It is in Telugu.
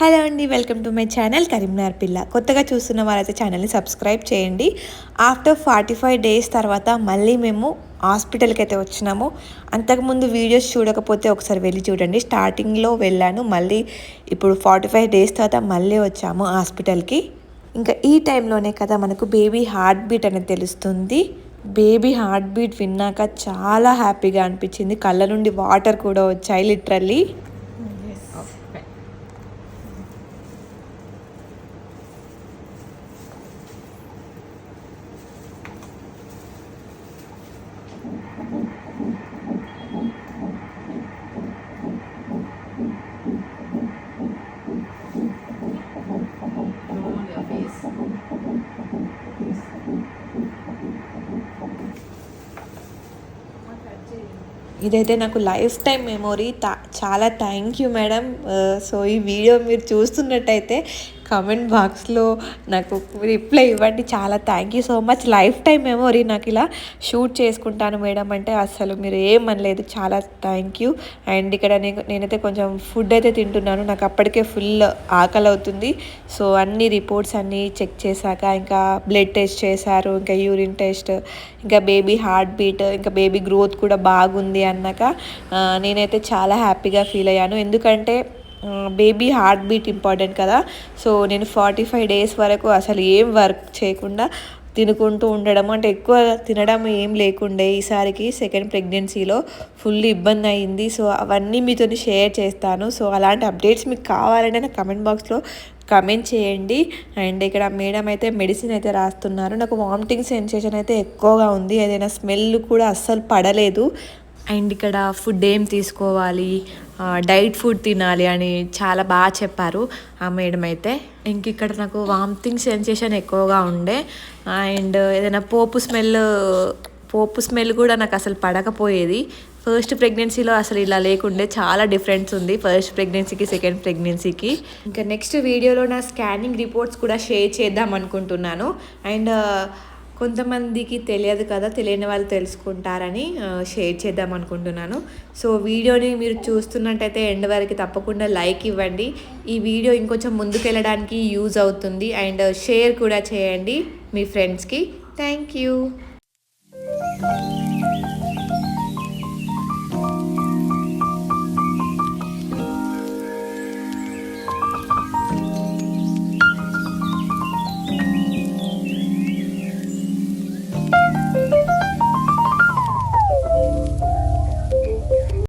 హలో అండి welcome to my channel Karimnagar పిల్ల. కొత్తగా చూస్తున్న వారైతే ఛానల్ని సబ్స్క్రైబ్ చేయండి. ఆఫ్టర్ ఫార్టీ ఫైవ్ డేస్ తర్వాత మళ్ళీ మేము హాస్పిటల్కి అయితే వచ్చినాము. అంతకుముందు వీడియోస్ చూడకపోతే ఒకసారి వెళ్ళి చూడండి. స్టార్టింగ్లో వెళ్ళాను మళ్ళీ ఇప్పుడు ఫార్టీ ఫైవ్ డేస్ తర్వాత మళ్ళీ వచ్చాము హాస్పిటల్కి. ఇంకా ఈ టైంలోనే కదా మనకు బేబీ హార్ట్ బీట్ అనేది తెలుస్తుంది. బేబీ హార్ట్ బీట్ విన్నాక చాలా హ్యాపీగా అనిపించింది. కళ్ళ నుండి వాటర్ కూడా వచ్చాయి లిటరల్లీ. ఇదైతే నాకు లైఫ్ టైం మెమొరీ. చాలా థ్యాంక్ యూ మేడం సో ఈ వీడియో మీరు చూస్తున్నట్టయితే కామెంట్ బాక్స్లో నాకు రిప్లై ఇవ్వండి. చాలా thank you so much lifetime memory నాకు ఇలా షూట్ చేసుకుంటాను మేడం. అంటే అసలు మీరు ఏమనలేదు. చాలా థ్యాంక్ యూ అండ్ ఇక్కడ నేను నేనైతే కొంచెం ఫుడ్ అయితే తింటున్నాను. నాకు అప్పటికే ఫుల్ ఆకలి అవుతుంది. సో అన్ని రిపోర్ట్స్ అన్నీ చెక్ చేశాక ఇంకా బ్లడ్ టెస్ట్ చేశారు ఇంకా యూరిన్ టెస్ట్ ఇంకా బేబీ హార్ట్ బీట్ ఇంకా బేబీ గ్రోత్ కూడా బాగుంది అన్నాక నేనైతే చాలా హ్యాపీగా ఫీల్ అయ్యాను. ఎందుకంటే బేబీ హార్ట్ బీట్ ఇంపార్టెంట్ కదా. సో నేను ఫార్టీ ఫైవ్ డేస్ వరకు అసలు ఏం వర్క్ చేయకుండా తినుకుంటూ ఉండడం అంటే ఎక్కువ తినడం ఏం లేకుండే ఈసారికి సెకండ్ ప్రెగ్నెన్సీలో ఫుల్ ఇబ్బంది అయింది. సో అవన్నీ మీతో షేర్ చేస్తాను. సో అలాంటి అప్డేట్స్ మీకు కావాలంటే నా కమెంట్ బాక్స్లో కమెంట్ చేయండి. అండ్ ఇక్కడ మేడం అయితే మెడిసిన్ అయితే రాస్తున్నారు. నాకు వామిటింగ్ సెన్సేషన్ అయితే ఎక్కువగా ఉంది. ఏదైనా స్మెల్ కూడా అస్సలు పడలేదు. అండ్ ఇక్కడ ఫుడ్ ఏం తీసుకోవాలి డైట్ ఫుడ్ తినాలి అని చాలా బాగా చెప్పారు ఆ మేడం అయితే. ఇంక ఇక్కడ నాకు వామిటింగ్ సెన్సేషన్ ఎక్కువగా ఉండే. అండ్ ఏదైనా పోపు స్మెల్ పోపు స్మెల్ కూడా నాకు అసలు పడకపోయేది. ఫస్ట్ ప్రెగ్నెన్సీలో అసలు ఇలా లేకుండే చాలా డిఫరెన్స్ ఉంది ఫస్ట్ ప్రెగ్నెన్సీకి సెకండ్ ప్రెగ్నెన్సీకి ఇంకా నెక్స్ట్ వీడియోలో నా స్కానింగ్ రిపోర్ట్స్ కూడా షేర్ చేద్దాం అనుకుంటున్నాను. అండ్ కొంతమందికి తెలియదు కదా తెలియని వాళ్ళు తెలుసుకుంటారని షేర్ చేద్దాం అనుకుంటున్నాను. సో వీడియోని మీరు చూస్తున్నట్టయితే ఎండ్ వరకు తప్పకుండా లైక్ ఇవ్వండి. ఈ వీడియో ఇంకొంచెం ముందుకు వెళ్ళడానికి యూజ్ అవుతుంది. అండ్ షేర్ కూడా చేయండి మీ ఫ్రెండ్స్కి. Thank you.